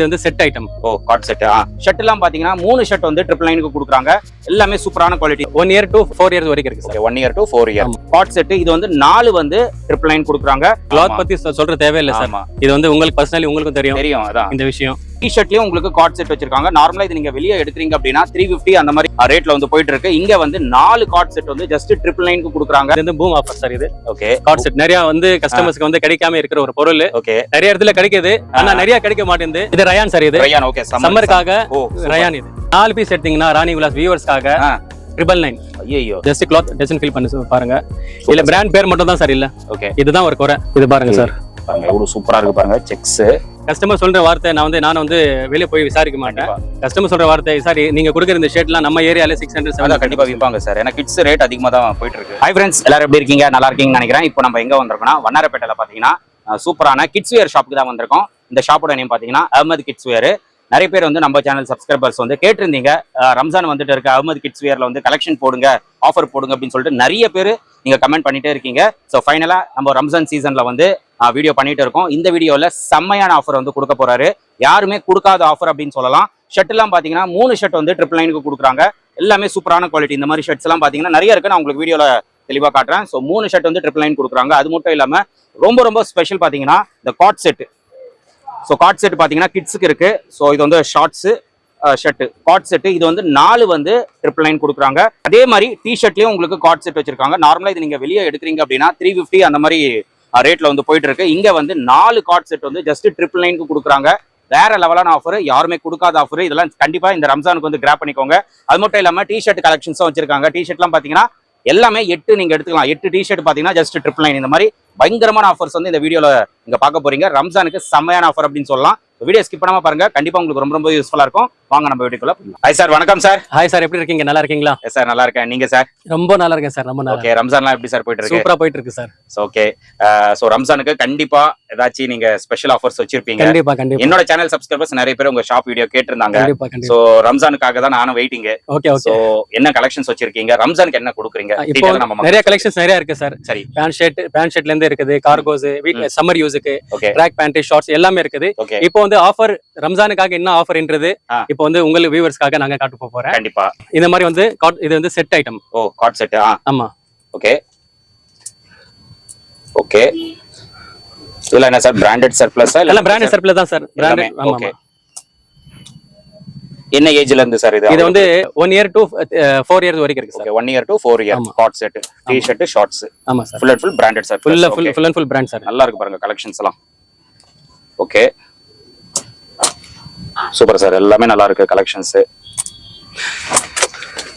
இது வந்து set item oh cord set shirt எல்லாம் பாத்தீங்கன்னா மூணு ஷர்ட் வந்து ட்ரிபிள் நைனுக்கு கொடுக்குறாங்க. எல்லாமே சூப்பரான quality one year to four years வரைக்கும் இருக்கு sir one year to four year. God set இது வந்து நாலு வந்து ட்ரிபிள் நைன் கொடுக்குறாங்க. கிளாத் பத்தி சொல்ற தேவையில்லை சார் இது வந்து உங்களுக்கு பர்சனலி உங்களுக்கும் தெரியும். தெரியும் அதான். இந்த விஷயம். டிஷர்ட்லயும் உங்களுக்கு காட் செட் வச்சிருக்காங்க. நார்மலா இது நீங்க வெளியே எடுக்கிறீங்க அப்படின்னா த்ரீ ஃபிஃப்டி அந்த மாதிரி ரேட்ல வந்து போயிட்டு இருக்கு. இங்க வந்து நாலு காட் செட் வந்து ஜஸ்ட் ட்ரிபிள் நைனுக்கு கொடுக்குறாங்க. இது வந்து பூம் ஆஃபர் சார் இது. ஓகே கார்ட் செட் நிறைய வந்து கஸ்டமர்ஸ்க்கு வந்து கிடைக்காம இருக்கிற ஒரு பொருள். ஓகே நிறைய இடத்துல கிடைக்குது. ஆனா நிறைய கிடைக்க மாட்டேங்குது. இது ரயான் சார் இது. ரயான் ஓகே சம்மருக்காக ஓ ரயான் இது. நாலு பீஸ் எடுத்தீங்கன்னா ராணி விலாஸ் வியூவர்ஸ்க்காக. ட்ரிபிள் நைன் ஐயோ ஜஸ்ட் கிளாத் டெசன் ஃபீல் பண்ணி பாருங்க. இல்ல பிராண்ட் பேர் மட்டும் தான் சார் இல்ல. ஓகே இதுதான் ஒரு குறை. இது பாருங்க சார் பாருங்க. எவ்வளவு சூப்பரா இருக்கு பாருங்க. செக்ஸ் கஸ்டமர் சொல்ற வார்த்தை நான் வந்து நான் வந்து வெளிய போய் விசாரிக்க மாட்டேன். கஸ்டமர் சொல்ற வார்த்தை சாரி நீங்க கொடுக்குற இந்த ஷர்ட்லாம் நம்ம ஏரியால சிக்ஸ் ஹண்ட்ரட் அதான் கண்டிப்பா விற்பாங்க சார் ஏன்னா கிட்ஸ் ரேட் அதிகமா தான் போயிட்டு இருக்கு. ஹை ஃப்ரெண்ட்ஸ் எல்லாரும் எப்படி இருக்கீங்க? நல்லா இருக்கீங்கன்னு நினைக்கிறேன். இப்போ நம்ம எங்க வந்திருக்கோம்னா வண்ணாரப்பேட்டையில பாத்தீங்கன்னா சூப்பரான கிட்ஸ் வேர் ஷாப்புக்கு தான் வந்திருக்கோம். இந்த ஷாப்போட நேம் பாத்தீங்கன்னா அஹமது கிட்ஸ் வேர் நிறைய பேர் வந்து நம்ம சேனல் சப்ஸ்கிரைபர்ஸ் வந்து கேட்டிருந்தீங்க. ரம்ஜான் வந்துட்டு இருக்க. அஹமது கிட்ஸ் வேர்ல வந்து கலெக்ஷன் போடுங்க ஆஃபர் போடுங்க அப்படின்னு சொல்லிட்டு நிறைய பேர் நீங்க கமெண்ட் பண்ணிட்டே இருக்கீங்க. ஸோ ஃபைனலா நம்ம ரம்ஜான் சீசன்ல வந்து வீடியோ பண்ணிட்டு இருக்கோம். இந்த வீடியோவில் செம்மையான ஆஃபர் வந்து கொடுக்க போறாரு. யாருமே கொடுக்காத ஆஃபர் அப்படின்னு சொல்லலாம். ஷர்ட்லாம் பார்த்தீங்கன்னா மூணு ஷர்ட் வந்து ட்ரிபிள் நைனுக்கு கொடுக்குறாங்க. எல்லாமே சூப்பரான குவாலிட்டி இந்த மாதிரி ஷர்ட்ஸ் எல்லாம் பார்த்தீங்கன்னா நிறைய இருக்கு. நான் உங்களுக்கு வீடியோவில் தெளிவாக காட்டுறேன். ஸோ மூணு ஷர்ட் வந்து ட்ரிபிள் நைன் கொடுக்குறாங்க. அது மட்டும் இல்லாமல் ரொம்ப ரொம்ப ஸ்பெஷல் பார்த்தீங்கன்னா இந்த cord set so cord set பார்த்தீங்கன்னா கிட்ஸுக்கு இருக்கு. ஸோ இது வந்து ஷார்ட்ஸு ஷர்ட்டு காட் செட்டு இது வந்து நாலு வந்து ட்ரிபிள் நைன் கொடுக்குறாங்க. அதே மாதிரி டி ஷர்ட்லேயும் உங்களுக்கு காட் செட் வச்சிருக்காங்க. நார்மலாக இது நீங்கள் வெளியே எடுக்கிறீங்க அப்படின்னா த்ரீ ஃபிஃப்டி அந்த மாதிரி ரேட்ல வந்து போயிட்டு இருக்கு இங்க வந்து நாலு கார்ட் செட் வந்து ஜஸ்ட் ட்ரிபிள் நைனுக்கு கொடுக்குறாங்க. வேற லெவலான ஆஃபர் யாருமே கொடுக்காத ஆஃபர் இதெல்லாம் கண்டிப்பா இந்த ரம்ஜானுக்கு வந்து கிராப் பண்ணிக்கோங்க. அது மட்டும் இல்லாம டி ஷர்ட் கலெக்ஷன்ஸும் வச்சிருக்காங்க. டி ஷர்ட்லாம் பாத்தீங்கன்னா எல்லாமே எட்டு நீங்க எடுத்துக்கலாம். எட்டு டி ஷர்ட் பாத்தீங்கன்னா ஜஸ்ட் ட்ரிபிள் நைன் இந்த மாதிரி பயங்கரமான ஆஃபர்ஸ் வந்து இந்த வீடியோல நீங்க பார்க்க போறீங்க. ரம்ஜானுக்கு செம்மையான ஆஃபர் அப்படின்னு சொல்லலாம். வீடியோ ஸ்கிப் பண்ணாம பாருங்க. கண்டிப்பா உங்களுக்கு ரொம்ப ரொம்ப யூஸ்ஃபுல்லா இருக்கும். வாங்க நம்ம வீடியோக்குள்ள ஹாய் சார் வணக்கம் சார் ஹாய் சார் எப்படி இருக்கீங்க? நல்லா இருக்கீங்களா? சார் நல்லா இருக்கேன். நீங்க சார் ரொம்ப நல்லா இருக்கேன் சார் ரொம்ப நல்லா ஓகே ரம்ஜான்லாம் எப்படி சார் போயிட்டு இருக்கு? சூப்பரா போயிட்டு இருக்கு சார் ஓகே ஸோ ரம்ஜானுக்கு கண்டிப்பா ஏதாச்சும் நீங்க ஸ்பெஷல் ஆஃபர்ஸ் வச்சிருப்பீங்க. கண்டிப்பா கண்டிப்பா. என்னோட சேனல் சப்ஸ்கிரைபர்ஸ் நிறைய பேர் உங்க ஷாப் வீடியோ கேட்டிருந்தாங்க. சோ ரம்ஜானுக்காக தான் நானும் வெயிட்டிங் ஓகே சோ என்ன கலெக்ஷன்ஸ் வச்சிருக்கீங்க? ரம்ஜானுக்கு என்ன கொடுக்குறீங்க? இப்போ நிறைய கலெக்ஷன்ஸ் நிறைய இருக்கு சார். சரி பேண்ட் ஷர்ட் பேண்ட் ஷர்ட்ல இருந்து இருக்குது கார்கோஸ் வீட்ல சம்மர் யூஸுக்கு ட்ராக் பேண்ட் ஷார்ட்ஸ் எல்லாமே இருக்குது. இப்போ வந்து ஆஃபர் ரம்ஜானுக்காக என்ன ஆஃபர்ன்றது ஆ. இப்போ வந்து உங்களுக்கு வியூவர்ஸ்க்காக நாங்க காட்ட போறேன். கண்டிப்பா. இந்த மாதிரி வந்து இது வந்து செட் ஐட்டம் ஓ காட் செட் ஆமா. ஓகே. ஓகே. இதுல என்ன சார் பிராண்டட் சர்ப்ளஸ் எல்லாம் பிராண்டட் சர்ப்ல தான் சார். பிராண்டட் ஆமா ஓகே. என்ன ஏஜ்ல இருந்து சார் இது இது வந்து one year to four years வரைக்கும் இருக்கு sir one year to four year. Cord set T shirt shorts ஆமா sir full and full branded sir full full full and full brand sir நல்லா இருக்கு பாருங்க கலெக்ஷன்ஸ் எல்லாம். ஓகே சூப்பர் சார் எல்லாமே நல்லா இருக்கு கலெக்ஷன்ஸ்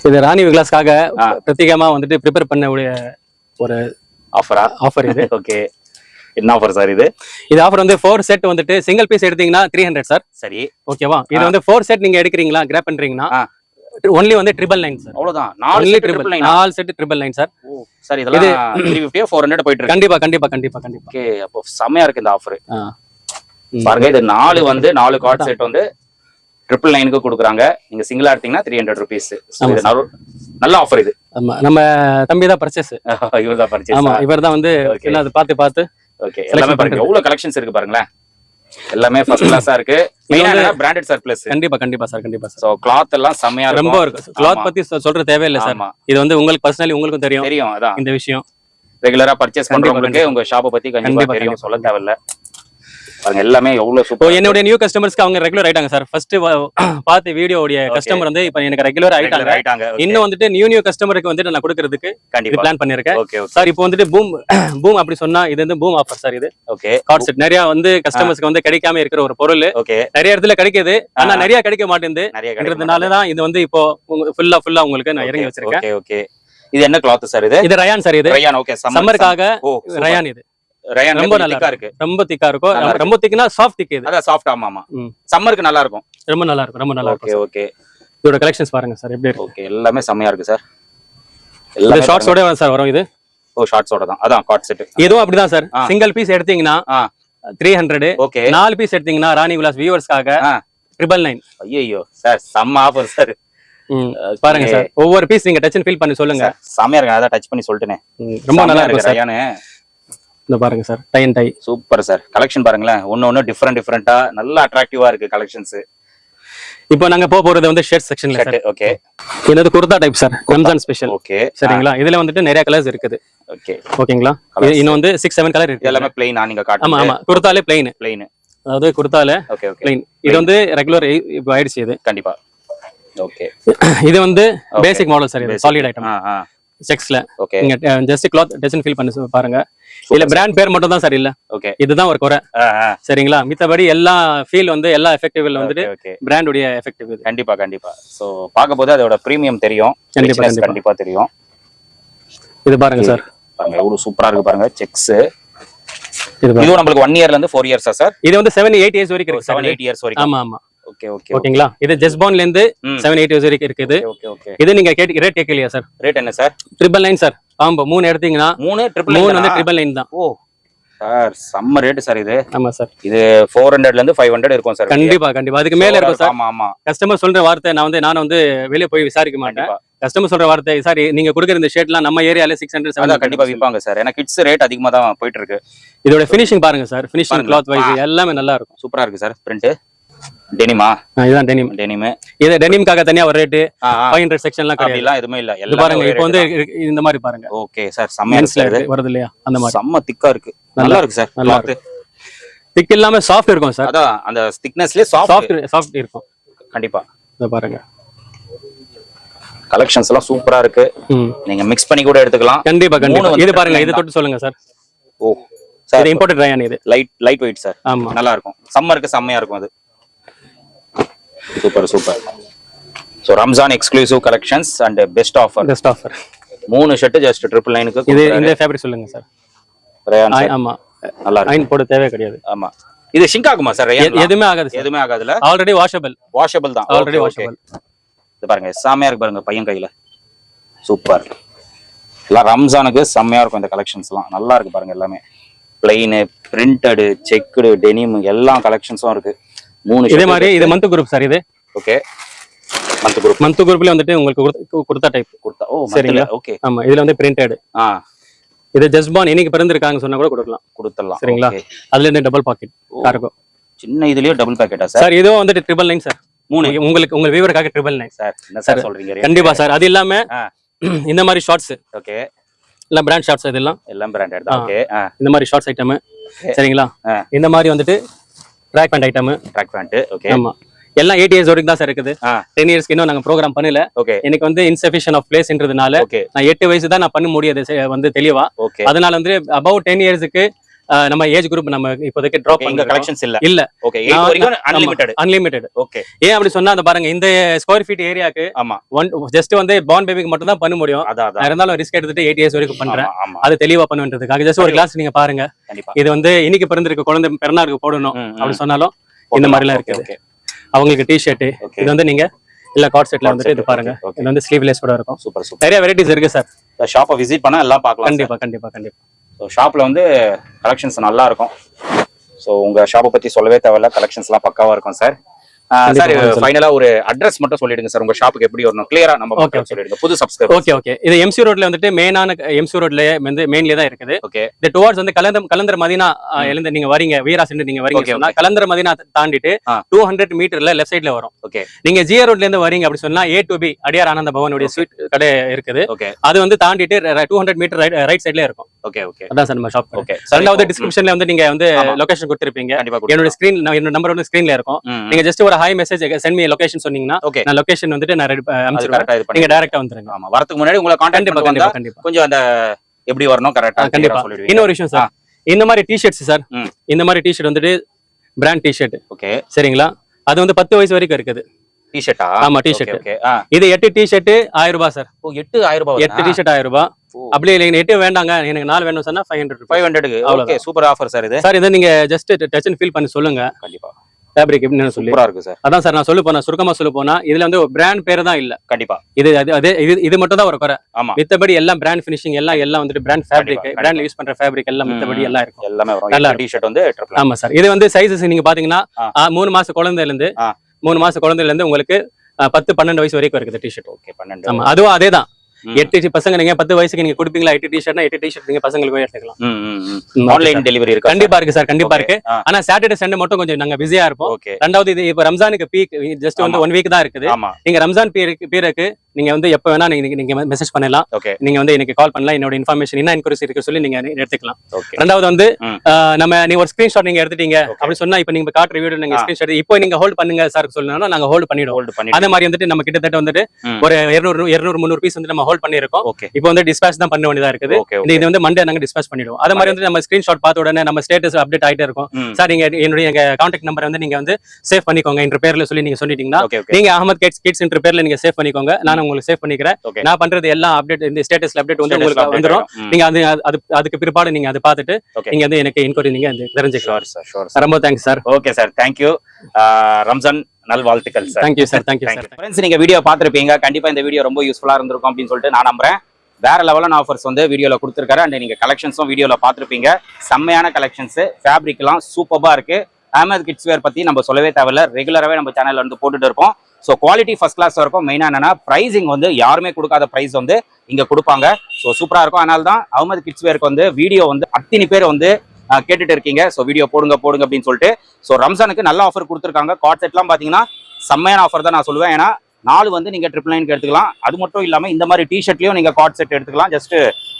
இது ராணி விக்லாஸ்க்காக. பிரத்யேகமா வந்துட்டு ப்ரிப்பேர் பண்ண உடைய ஒரு ஆஃபரா ஆஃபர் இது. ஓகே என்ன ஆஃபர் சார் இது? இது ஆஃபர் வந்து ஃபோர் செட் வந்துட்டு சிங்கிள் பீஸ் எடுத்தீங்கன்னா த்ரீ ஹண்ட்ரட் சார். சரி ஓகேவா இது வந்து ஃபோர் செட் நீங்க எடுக்கிறீங்களா கிராப் பண்றீங்கன்னா. ஒன்லி வந்து ட்ரிபிள் நைன் சார் அவ்வளவுதான். நாலு ட்ரிபிள் நைன் நாலு set triple nine sir sir இதெல்லாம் த்ரீ ஃபிஃப்டியோ ஃபோர் ஹண்ட்ரட் போயிட்டு இருக்கு. கண்டிப்பா கண்டிப்பா கண்டிப்பா கண்டிப்பா. ஓகே அப்போ செம்மையா இருக்கு இந்த ஆஃபர். பாருங்க இது நாலு வந்து நாலு கார்ட் செட் வந்து ட்ரிபிள் நைனுக்கு கொடுக்குறாங்க. நீங்க சிங்கிளா எடுத்தீங்கன்னா த்ரீ ஹண்ட்ரட் ருபீஸ் நல்ல- ஆஃபர் இது. ஆமா நம்ம தம்பி தான் பர்ச்சேஸ் இவர் தான் பர்ச்சேஸ் ஆமா இவர் தான் வந்து அது பார்த்து பார்த்து ஓகே எல்லாமே பாருங்க. எவ்வளவு கலெக்ஷன்ஸ் இருக்கு பாருங்களேன். எல்லாமே ஃபர்ஸ்ட் கிளாஸா இருக்கு. மெயினா பிராண்டட் சர்ப்ளஸ் கண்டிப்பா கண்டிப்பா சார் கண்டிப்பா சார் சோ கிளாத் எல்லாம் செம்மையா ரொம்ப இருக்கு கிளாத். பத்தி சொல்ற தேவையில்லை சார் இது வந்து உங்களுக்கு பர்சனலி உங்களுக்கும் தெரியும். தெரியும் அதான். இந்த விஷயம். ரெகுலரா பர்ச்சேஸ் பண்றவங்களுக்கு உங்க ஷாப்பை பத்தி கண்டிப்பா தெரியும். சொல்ல தேவையில்ல. பாருங்க எல்லாமே எவ்வளவு சூப்பர் என்னுடைய நியூ கஸ்டமர்ஸ்க்கு அவங்க ரெகுலர் ஆயிட்டாங்க சார் ஃபர்ஸ்ட் பார்த்து வீடியோ உடைய கஸ்டமர் வந்து இப்போ எனக்கு ரெகுலர் ஆயிட்டாங்க. ஆயிட்டாங்க இன்னும் வந்துட்டு நியூ நியூ கஸ்டமருக்கு வந்துட்டு நான் கொடுக்கறதுக்கு கண்டிப்பா. பிளான் பண்ணிருக்கேன். ஓகே சார் இப்போ வந்துட்டு பூம் பூம் அப்படி சொன்னா இது வந்து பூம் ஆஃபர் சார் இது. ஓகே கார்ட் செட் நிறைய வந்து கஸ்டமர்ஸ்க்கு வந்து கிடைக்காம இருக்கிற ஒரு பொருள். ஓகே நிறைய இடத்துல கிடைக்குது. ஆனா நிறைய கிடைக்க மாட்டேங்குது. நிறைய தான் இது வந்து இப்போ ஃபுல்லா ஃபுல்லா உங்களுக்கு நான் இறங்கி வச்சிருக்கேன். ஓகே இது என்ன கிளாத் சார் இது? இது ரயான் சார் இது. ரயான் ஓகே சம்மருக்காக ரயான் இது. ரயான் ரொம்ப நல்லா இருக்கு. ரொம்ப திக்கா இருக்கும். இருக்கு. ரொம்ப திக்னா சாஃப்ட் திக் இது. அதான் சாஃப்ட் ஆமா ஆமா. சம்மருக்கு நல்லா இருக்கும். ரொம்ப நல்லா இருக்கும் ரொம்ப நல்லா ஓகே இருக்கும் ஓகே இதோட கலெக்ஷன்ஸ் பாருங்க சார் எப்படி இருக்கு? ஓகே எல்லாமே செம்மையா இருக்கு சார் இது எல்லாமே ஷார்ட்ஸோட சார் வரும் இது? ஓ ஷார்ட்ஸோட தான். அதான் காட் செட் இதுவும் அப்படிதான் சார். சிங்கிள் பீஸ் எடுத்தீங்கன்னா த்ரீ ஹண்ட்ரட் ஓகே நாலு பீஸ் எடுத்தீங்கன்னா ராணி விலாஸ் வியூவர்ஸ்க்காக. ட்ரிபிள் நைன் ஐயோ சார் செம்ம ஆஃபர் சார் பாருங்க சார் ஒவ்வொரு பீஸ் நீங்க டச் அண்ட் ஃபீல் பண்ணி சொல்லுங்க. செம்மையா இருக்கு. அதான் டச் பண்ணி சொல்லிட்டேனே. ரொம்ப நல்லா இருக்கும் சார் ரயானு இந்த பாருங்க sir tie and dye super sir collection பாருங்களேன். ஒன்னு ஒன்னு டிஃப்ரெண்ட் டிஃப்ரெண்டா நல்லா அட்ராக்டிவா இருக்கு கலெக்ஷன்ஸ் இப்போ நாங்க போக போறது வந்து ஷர்ட் செக்ஷன்ல சார். ஓகே இது kurta type sir Ramzan special okay சரிங்களா? இதுல வந்துட்டு நிறைய கலர்ஸ் இருக்குது. ஓகே ஓகேங்களா இன்னும் வந்து சிக்ஸ் செவன் கலர் இருக்கு எல்லாமே பிளைனா நீங்க ஆமா காட்டுங்க ஆமா. குர்தாலே பிளைன் பிளைன் அதாவது குர்தால ஓகே ஓகே பிளைன் இது வந்து ரெகுலர் இப்போ ஆயிடுச்சு இது. கண்டிப்பா. ஓகே இது வந்து பேசிக் மாடல் சார் இது சாலிட் ஐட்டம் செக்ஸ்ல ஓகே நீங்க ஜஸ்ட் கிளாத் டெசன் ஃபீல் பண்ணி பாருங்க. இல்ல பிராண்ட் பேர் மட்டும் தான் சார் இல்ல ஓகே இதுதான் ஒரு குறை. சரிங்களா? மித்தபடி எல்லா ஃபீல் வந்து எல்லா எஃபெக்டிவ்ல வந்துட்டு பிராண்டுடைய எஃபெக்டிவ் கண்டிப்பா கண்டிப்பா. சோ பார்க்கும்போது அதோட பிரீமியம் தெரியும். கண்டிப்பா, கண்டிப்பா. தெரியும். இது பாருங்க சார் பாருங்க எவ்வளவு சூப்பரா இருக்கு பாருங்க செக்ஸ் இது நம்மளுக்கு ஒன் இயர்ல இருந்து ஃபோர் இயர்ஸா சார் இது வந்து செவன் எயிட் இயர்ஸ் வரைக்கும் செவன் எயிட் இயர்ஸ் வரைக்கும். ஆமா ஆமா. ஓகேங்களா? இது ஜஸ்பான்ல இருந்து. செவன் எயிட் இயர்ஸ் வரைக்கும் இருக்குது. இது நீங்க கேட்டு ரேட் கேட்கலையா சார் ரேட் என்ன சார் ட்ரிபிள் நைன் சார் ஆமா மூணு எடுத்தீங்கன்னா மூணு ட்ரிபிள் மூணு வந்து ட்ரிபிள் நைன் தான். ஓ சார் செம்ம ரேட் சார் இது. ஆமா சார் இது ஃபோர் ஹண்ட்ரட்ல இருந்து ஃபைவ் ஹண்ட்ரட் இருக்கும் சார் கண்டிப்பா கண்டிப்பா. அதுக்கு மேல இருக்கும் சார் ஆமா ஆமா. கஸ்டமர் சொல்ற வார்த்தை நான் வந்து நான் வந்து வெளிய போய் விசாரிக்க மாட்டேன். கஸ்டமர் சொல்ற வார்த்தை சார் நீங்க கொடுக்குற இந்த ஷர்ட்லாம் நம்ம ஏரியால சிக்ஸ் ஹண்ட்ரட் அதான் கண்டிப்பா செவன் விற்பாங்க சார் ஏன்னா கிட்ஸ் ரேட் அதிகமா தான் போயிட்டு இருக்கு. இதோட ஃபினிஷிங் பாருங்க சார் ஃபினிஷிங். கிளாத் வைஸ் எல்லாமே நல்லா இருக்கும். சூப்பரா இருக்கு சார் பிரிண்ட் டெனிமா இதுதான் டெனிம் டெனிம் இது டெனிம்காக தனியா ஒரு ரேட்டு ஃபைவ் ஹண்ட்ரட் செக்ஷன்லாம் கிடையாது. எதுவுமே இல்ல. இது பாருங்க இப்போ வந்து இருக்கு- இந்த மாதிரி பாருங்க. ஓகே சார் இருக்கு இது வருது இல்லையா? அந்த மாதிரி. செம்ம திக்கா இருக்கு. நல்லா இருக்கு சார் நல்லா cloth. திக் இல்லாம சாஃப்ட் இருக்கும் சார் அதான் அந்த திக்னஸ்லயே சாஃப்ட் சாஃப்ட் இருக்கும். கண்டிப்பா. இதை பாருங்க. கலெக்ஷன்ஸ் எல்லாம் சூப்பரா இருக்கு. நீங்க மிக்ஸ் பண்ணி கூட எடுத்துக்கலாம். கண்டிப்பா கண்டிப்பா. இது பாருங்க இது தொட்டு சொல்லுங்க சார் ஓ சார் இது இம்போர்ட்டட் ரயான் இது லைட் லைட் வெயிட் சார் ஆமா. நல்லா இருக்கும். சம்மருக்கு செம்மையா இருக்கும் அது. Super super so Ramzan exclusive collections and best offer best offer மூணு ஷர்ட் ஜஸ்ட் ட்ரிபிள் நைனுக்கு இது இந்த ஃபேப்ரிக் சொல்லுங்க சார் ஆ- ஆமா. நல்லா அயன் போட தேவை கிடையாது. ஆமா. இது ஷிங்க் ஆகுமா சார் எதுவுமே ஆகாது எதுவுமே ஆகாதுல? ஆல்ரெடி வாஷபிள் வாஷபிள் தான். ஆல்ரெடி. வாஷபிள் இது பாருங்க செம்மையா இருக்கு பாருங்க பையன் கையில. சூப்பர் எல்லாம் ரம்ஜானுக்கு செம்மையா இருக்கும் இந்த கலெக்ஷன்ஸ்லாம் நல்லா இருக்கு பாருங்க எல்லாமே. பிளெயின் பிரிண்டடு செக்குடு டெனிம் எல்லா கலெக்ஷன்ஸும் இருக்கு. மூணு இதே மாதிரி இது மந்த் குரூப் சார் இது. ஓகே மந்த் குரூப் மந்த் குரூப்ல வந்துட்டு உங்களுக்கு குடுத்த- குடுத்தா டைப் கொடுத்தா ஓ சரிங்களா? ஓகே ஆமா இதுல வந்து பிரிண்டட் ஆ. இது ஜஸ்பான் இன்னைக்கு பிறந்திருக்காங்க சொன்னா கூட கொடுக்கலாம். கொடுத்துடலாம். சரிங்களா? அதுல இருந்து டபுள் பாக்கெட் கார்கோ சின்ன இதுலயே டபுள் பேக்கெட்டா சார் சார் இதுவும் வந்துட்டு ட்ரிபிள் நைன் சார் மூணு. உங்களுக்கு உங்க வியூவருக்காக ட்ரிபிள் நைன் சார் என்ன சார் சொல்றீங்க? கண்டிப்பா சார் அது இல்லாம. இந்த மாதிரி ஷார்ட்ஸ் ஓகே இல்ல பிராண்ட் ஷார்ட்ஸ் இதெல்லாம். எல்லாம் பிராண்டட் தான். ஓகே இந்த மாதிரி ஷார்ட்ஸ் ஐட்டம் சரிங்களா. இந்த மாதிரி வந்துட்டு track pant item track pant okay ஆமா. எல்லாம் எயிட் இயர்ஸ் வரைக்கும் தான் சார் இருக்குது. டென் இயர்ஸ்க்கு இன்னும் நாங்க ப்ரோக்ராம் பண்ணல. ஓகே எனக்கு வந்து இன்சஃபிஷியன் ஆஃப் பிளேஸ்ன்றதுனால நான் எட்டு வயசு தான் நான் பண்ண முடியாது வந்து தெளிவா. ஓகே அதனால வந்து அபவுட் டென் இயர்ஸ்க்கு நம்ம ஏஜ் குரூப் நம்ம இப்போதைக்கு ட்ராப் இங்க கலெக்ஷன்ஸ் இல்ல. இல்ல. ஓகே 8 வரைக்கும் அன்லிமிட்டட் அன்லிமிட்டெட் ஓகே ஏன் அப்படி சொன்னா அந்த பாருங்க இந்த ஸ்கொயர் ஃபீட் ஏரியாக்கு ஆமா. ஒன் ஜஸ்ட் வந்து பான் பேபிக்கு மட்டும் தான் பண்ண முடியும். அதான் இருந்தாலும் ரிஸ்க் எடுத்துட்டு எயிட் இயர்ஸ் வரைக்கும் பண்றேன். அது தெளிவா பண்ணுன்றதுக்காக. ஜஸ்ட் ஒரு கிளாஸ் நீங்க பாருங்க. இது வந்து இன்னைக்கு பிறந்திருக்க குழந்தை பிறநாருக்கு போடணும். அப்படி சொன்னாலும் இந்த மாதிரிலாம் இருக்குது. ஓகே அவங்களுக்கு டி ஷர்ட். இது வந்து நீங்க இல்ல காட் செட்ல வந்துட்டு இது பாருங்க. இது வந்து ஸ்லீவ்லெஸ் கூட இருக்கும். சூப்பர் சூப்பர் நிறைய வெரைட்டிஸ் இருக்கு சார் ஷாப்பை விசிட் பண்ணா எல்லாம் பார்க்கலாம் கண்டிப்பா கண்டிப்பா கண்டிப்பா. ஸோ ஷாப்ல வந்து கலெக்ஷன்ஸ் நல்லா இருக்கும் ஸோ உங்க ஷாப்பை பத்தி சொல்லவே தேவையில்ல. கலெக்ஷன்ஸ் எல்லாம் பக்காவா இருக்கும் சார் சார். ஃபைனலா ஒரு அட்ரஸ் மட்டும் சொல்லிடுங்க சார் உங்க ஷாப்புக்கு எப்படி வரணும். கிளியரா நம்ம okay. சொல்லிடுங்க. புது சப்ஸ்கிரைபர் ஓகே ஓகே இது எம்சி ரோட்ல வந்துட்டு மெயினான எம்சி ரோட்ல வந்து மெயின்ல தான் இருக்குது. ஓகே இந்த டுவார்ட்ஸ் வந்து கலந்தர் கலந்தர் மதினா எழுந்து நீங்க வரீங்க வீரா சென்று நீங்க வரீங்க கலந்தர் மதினா தாண்டிட்டு. டூ ஹண்ட்ரட் மீட்டர்ல லெஃப்ட் சைட்ல வரும். ஓகே நீங்க ஜிஆர் ரோட்ல இருந்து வரீங்க அப்படி சொன்னா ஏ டு பி அடியார் ஆனந்த பவனுடைய ஸ்வீட் கடை இருக்குது. ஓகே அது வந்து தாண்டிட்டு டூ ஹண்ட்ரட் மீட்டர் ரைட் சைட்ல இருக்கும். ஓகே ஓகே அதான் சார் நம்ம ஷாப் ஓகே ரெண்டாவது டிஸ்கிரிப்ஷன்ல வந்து நீங்க வந்து. லொகேஷன் கொடுத்திருப்பீங்க. என்னோட ஸ்கிரீன் என்னோட நம்பர் வந்து ஸ்கிரீன்ல இருக்கும். நீங்க ஜஸ்ட் ஒரு hi message send me location சொன்னீங்கன்னா ஓகே நான் லொகேஷன் வந்துட்டு நான் ரெடி இது நீங்க டைரக்டா வந்துருங்க. ஆமா வரதுக்கு முன்னாடி உங்களை கான்டாக்ட் கண்டிப்பா பண்ணி வந்தா கண்டிப்பா. கொஞ்சம் அந்த எப்படி வரணும் கரெக்டா கண்டிப்பா. இன்னொரு விஷயம் சார் இந்த மாதிரி டிஷர்ட்ஸ் சார். இந்த மாதிரி டிஷர்ட் வந்துட்டு பிராண்ட் டிஷர்ட் ஓகே சரிங்களா? அது வந்து பத்து வயசு வரைக்கும் இருக்குது. டிஷர்ட்டா ஆமா, ஆ. இது எட்டு டிஷர்ட் ஆயிரம் ரூபாய் சார் ஓ எட்டு ஆயிரம் ரூபாய் எட்டு டிஷர்ட் ஆயிரம் ரூபாய். அப்படி இல்லை எட்டு வேண்டாங்க. எனக்கு நாலு வேணும் சொன்னா ஃபைவ் ஹண்ட்ரட் ஃபைவ் ஹண்ட்ரடுக்கு ஓகே. சூப்பர் ஆஃபர் சார் இது. சார் இதை நீங்க ஜஸ்ட் டச் அண்ட் ஃபீல் பண்ணி சொல்லுங்க. கண்டிப்பா. ஃபேப்ரிக் எப்படின்னு சொல்லி. சூப்பரா இருக்கு சார் அதான் சார் நான் சொல்ல போனா சுருக்கமா சொல்ல போனா இதுல வந்து பிராண்ட் பேர் தான் இல்ல. கண்டிப்பா. இது அது இது இது மட்டும் தான் ஒரு குறை. ஆமா. மித்தபடி எல்லாம் பிராண்ட் ஃபினிஷிங் எல்லாம் எல்லாம் வந்துட்டு பிராண்ட் ஃபேப்ரிக் பிராண்ட்ல யூஸ் பண்ற ஃபேப்ரிக் எல்லாம் மித்தபடி. எல்லாம் இருக்கும். எல்லாமே வரும். நல்லா எல்லா டிஷர்ட் வந்து ஆமா சார் இது வந்து சைஸஸ் நீங்க பாத்தீங்கன்னா மூணு மாச குழந்தைல இருந்து. மூணு மாச குழந்தைல இருந்து உங்களுக்கு பத்து பன்னெண்டு வயசு வரைக்கும் இருக்குது டிஷர்ட் ஓகே பன்னெண்டு. ஆமா அதுவும் அதே தான். எட்டு பசங்க நீங்க பத்து வயசுக்கு நீங்க கொடுப்பீங்களா? எட்டு டிஷர்ட்னா எட்டு டிஷர்ட் நீங்க பசங்களுக்கு போய் எடுத்துக்கலாம். Online delivery. இருக்கு கண்டிப்பா இருக்கு சார் கண்டிப்பா இருக்கு. ஆனா சாட்டர்டே சண்டே மட்டும் கொஞ்சம் நாங்க பிஸியா இருப்போம். ரெண்டாவது இது இப்ப ரம்ஜானுக்கு பீக் ஜஸ்ட் வந்து. ஒன் வீக் தான் இருக்குது. நீங்க ரம்ஜான் பீருக்கு நீங்க வந்து எப்ப வேணா நீங்க நீங்க மெசேஜ் பண்ணலாம். நீங்க வந்து எனக்கு கால் பண்ணலாம். என்னோட இன்ஃபர்மேஷன் என்ன என்கொயரிஸ் இருக்கு சொல்லி நீங்க எடுத்துக்கலாம். ரெண்டாவது வந்து நம்ம நீ ஒரு ஸ்கிரீன்ஷாட் நீங்க எடுத்துட்டீங்க. Okay. அப்படி சொன்னா இப்ப நீங்க காட்டுற வீடியோ நீங்க. ஸ்கிரீன்ஷாட் இப்போ நீங்க ஹோல்ட் பண்ணுங்க சார் சொல்லணும்னா நாங்க ஹோல்ட் பண்ணிடுவோம். ஹோல்ட் பண்ணிட்டு அதே மாதிரி வந்துட்டு நம்ம கிட்டத்தட்ட வந்துட்டு. ஒரு இருநூறு இருநூறு முந்நூறு பீஸ் வந்து நம்ம ஹோல்ட் பண்ணிருக்கோம் இப்போ வந்து டிஸ்பேச் தான் பண்ண வேண்டியதா இருக்குது. இது வந்து மண்டே நாங்க டிஸ்பேச் பண்ணிடுவோம். அதே மாதிரி வந்து நம்ம ஸ்கிரீன்ஷாட் பார்த்த உடனே நம்ம ஸ்டேட்டஸ் அப்டேட் ஆயிட்டே இருக்கும். சார் நீங்க என்னுடைய எங்க கான்டாக்ட் நம்பர் வந்து நீங்க வந்து சேவ் பண்ணிக்கோங்க. என்ற பேர்ல சொல்லி நீங்க சொல்லிட்டீங்கன்னா நீங்க அகமது கிட்ஸ் கிட்ஸ் என்ற பேர்ல நீங்க சேவ் பண்ணிக்கோங்க. நான் உங்களுக்கு சேவ் பண்ணிக்கிறேன். நான் பண்றது எல்லாம் அப்டேட் இந்த ஸ்டேட்டஸ்ல அப்டேட் வந்து உங்களுக்கு வந்துரும். நீங்க அது அது அதுக்கு பிற்பாடு நீங்க அதை பார்த்துட்டு. நீங்க வந்து எனக்கு என்கொயரி நீங்க தெரிஞ்சுக்கலாம். ரொம்ப thanks sir okay sir thank you Ramzan நல்வாழ்த்துக்கள் sir thank you sir thank you sir friends நீங்க வீடியோ பார்த்திருப்பீங்க. கண்டிப்பா இந்த வீடியோ ரொம்ப யூஸ்ஃபுல்லா இருந்திருக்கும் அப்படின்னு சொல்லிட்டு நான் நம்புறேன். வேற லெவலான ஆஃபர்ஸ் வந்து வீடியோல கொடுத்துருக்காரு. அண்ட் நீங்க கலெக்ஷன்ஸும் வீடியோல பார்த்திருப்பீங்க. செம்மையான கலெக்ஷன்ஸ் ஃபேப்ரிக்லாம் சூப்பரா இருக்கு. அஹமத் கிட்ஸ் வேர் பத்தி நம்ம சொல்லவே தேவையில்ல. ரெகுலராகவே நம்ம சேனல்ல வந்து போட்டுட்டு இருப்போம் ஸோ குவாலிட்டி ஃபர்ஸ்ட் கிளாஸ் இருக்கும். மெயினாக என்னன்னா ப்ரைசிங் வந்து யாருமே கொடுக்காத ப்ரைஸ் வந்து இங்க கொடுப்பாங்க. ஸோ சூப்பராக இருக்கும். அதனால தான் அஹமது கிட்ஸ் வேருக்கு வந்து வீடியோ வந்து அத்தனை பேர் வந்து கேட்டுட்டு இருக்கீங்க. ஸோ வீடியோ போடுங்க போடுங்க அப்படின்னு சொல்லிட்டு. ஸோ ரம்ஜானுக்கு நல்ல ஆஃபர் கொடுத்துருக்காங்க. காட் செட்லாம் பார்த்தீங்கன்னா செம்மையான ஆஃபர் தான் நான் சொல்லுவேன். ஏன்னா நாலு வந்து நீங்கள் ட்ரிபிள் நைனுக்கு எடுத்துக்கலாம். அது மட்டும் இல்லாமல் இந்த மாதிரி டிஷர்ட்லேயும் நீங்கள் காட் செட் எடுத்துக்கலாம். ஜஸ்ட்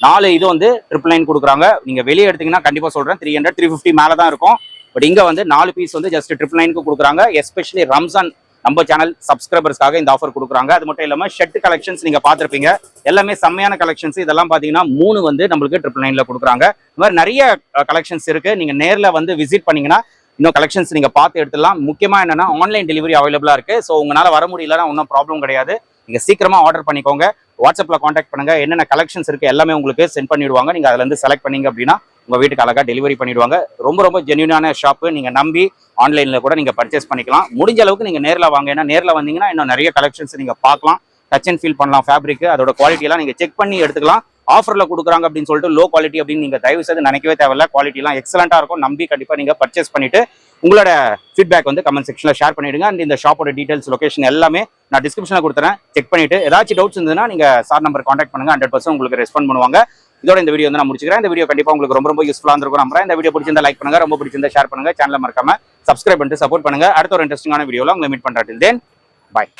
நாலு இது வந்து ட்ரிபிள் நைன் கொடுக்குறாங்க. நீங்கள் வெளியே எடுத்தீங்கன்னா கண்டிப்பாக சொல்கிறேன் த்ரீ ஹண்ட்ரட் த்ரீ ஃபிஃப்டி மேலே தான் இருக்கும். பட் இங்க வந்து நாலு பீஸ் வந்து ஜஸ்ட் ட்ரிபிள் நைனுக்கு கொடுக்குறாங்க. எஸ்பெஷலி ரம்ஜான் நம்ம சேனல் சப்ஸ்கிரைபர்ஸ்க்காக இந்த ஆஃபர் கொடுக்குறாங்க. அது மட்டும் இல்லாம ஷெட் கலெக்ஷன்ஸ் நீங்க பார்த்துருப்பீங்க. எல்லாமே செம்மையான கலெக்ஷன்ஸ் இதெல்லாம் பாத்தீங்கன்னா மூணு வந்து நம்மளுக்கு ட்ரிபிள் நைன்ல கொடுக்குறாங்க. இந்த மாதிரி நிறைய கலெக்ஷன்ஸ் இருக்கு. நீங்க நேர்ல வந்து விசிட் பண்ணீங்கன்னா இன்னும் கலெக்ஷன்ஸ் நீங்க பார்த்து எடுத்துடலாம். முக்கியமா என்னன்னா ஆன்லைன் டெலிவரி அவைலபிளா இருக்கு. ஸோ உங்களால வர முடியலன்னா ஒன்றும் ப்ராப்ளம் கிடையாது. நீங்க சீக்கிரமா ஆர்டர் பண்ணிக்கோங்க. வாட்ஸ்அப்ல காண்டாக்ட் பண்ணுங்க. என்னென்ன கலெக்ஷன்ஸ் இருக்கு எல்லாமே உங்களுக்கு சென்ட் பண்ணிடுவாங்க. நீங்க அதுல இருந்து செலக்ட் பண்ணீங்க அப்படின்னா உங்கள் வீட்டுக்கு அழகாக டெலிவரி பண்ணிடுவாங்க. ரொம்ப ரொம்ப ஜென்யூனான ஷாப்பு நீங்கள் நம்பி ஆன்லைனில் கூட நீங்கள் பர்ச்சேஸ் பண்ணிக்கலாம். முடிஞ்ச அளவுக்கு நீங்கள் நேரில் வாங்க. ஏன்னா நேரில் வந்தீங்கன்னா இன்னும் நிறைய கலெக்ஷன்ஸ் நீங்கள் பார்க்கலாம். டச் அண்ட் ஃபீல் பண்ணலாம் ஃபேப்ரிக் அதோட குவாலிட்டியெல்லாம் நீங்கள் செக் பண்ணி எடுத்துக்கலாம். ஆஃபரில் கொடுக்குறாங்க அப்படின்னு சொல்லிட்டு லோ குவாலிட்டி அப்படின்னு நீங்கள் தயவு செய்து நினைக்கவே தேவையில்ல. குவாலிட்டிலாம் எக்ஸலண்ட்டாக இருக்கும். நம்பி கண்டிப்பாக நீங்கள் பர்ச்சேஸ் பண்ணிவிட்டு உங்களோட ஃபீட்பேக் வந்து கமெண்ட் செக்ஷனில் ஷேர் பண்ணிவிடுங்க அண்ட் இந்த ஷாப்போட டீட்டெயில்ஸ் லொகேஷன் எல்லாமே நான் டிஸ்கிரிப்ஷனில் கொடுத்துறேன். செக் பண்ணிட்டு ஏதாச்சும் டவுட்ஸ் இருந்ததுன்னா நீங்கள் சார் நம்பர் காண்டாக்ட் பண்ணுங்க. ஹண்ட்ரட் பர்சன்ட் உங்களுக்கு ரெஸ்பாண்ட் பண்ணுவாங்க. இதோட இந்த வீடியோ வந்து நான் முடிச்சுக்கிறேன். இந்த வீடியோ கண்டிப்பா உங்களுக்கு ரொம்ப ரொம்ப யூஸ்ஃபுல்லாக இருக்கும் நம்புறேன். இந்த வீடியோ பிடிச்சிருந்தா லைக் பண்ணுங்க. ரொம்ப பிடிச்சிருந்தா ஷேர் பண்ணுங்க. சேனலை மறக்காம சப்ஸ்கிரைப் பண்ணிட்டு சப்போர்ட் பண்ணுங்க. அடுத்த ஒரு இன்ட்ரெஸ்டிங்கான வீடியோவில் உங்களை மீட் பண்ணுறேன் தென் பாய்